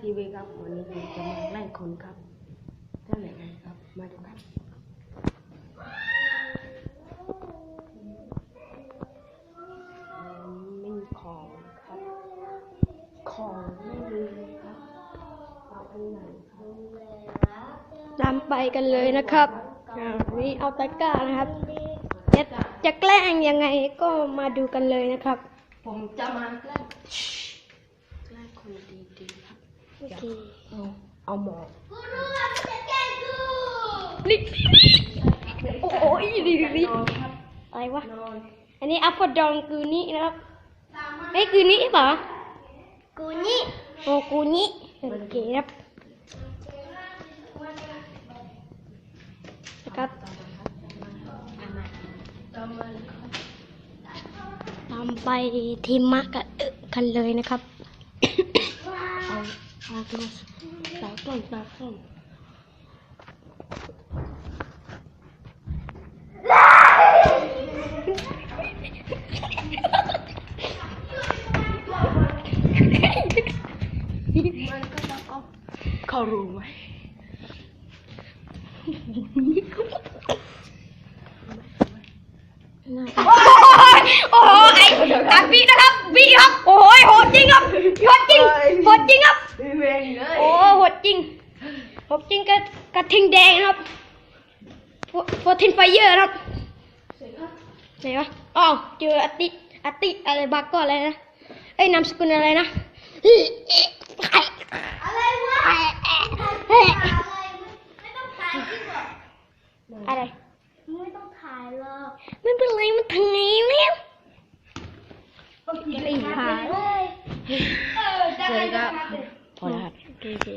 ทีวีครับ วันนี้ผมจะมาไล่คนครับเท่าไหร่กันครับ มาดูครับ ไม่มีของครับ ของไม่มีเลยครับเอาอันไหนครับตามไปกันเลยนะครับอ่านี่เอาตะกร้านะครับจะจะแกล้งยังไงก็มาดูกันเลยนะครับ ผมจะมาแกล้งแกล้งคนดีๆครับ โอเคเอาเอาหมอกนี่โอ้โหดีดีดีอะไรวะ อันนี้อัปเปอร์ดองกูนี่นะครับเฮ้กูนี่เปล่ากูนี่โอ้กูนี่โอเคครับนะครับตามไปทีมมักกันเลยนะครับ เอาตัวตาต้นตาต้ จริงโหดจริงกระกระทิงแดงนะครับโฟทินไฟเยอร์ครับไหนวะอ๋อเจออาติอาติอะไรบากก็อะไรนะเอ้ยนามสกุลอะไรนะอะไรวะอะไรไม่ต้องถ่ายหรอกไม่เป็นไรมันถึงไหนแล้วจะรีบพาเลยเออจะเจไปอจะก็ไปพอแล้วครับโอเคโอเค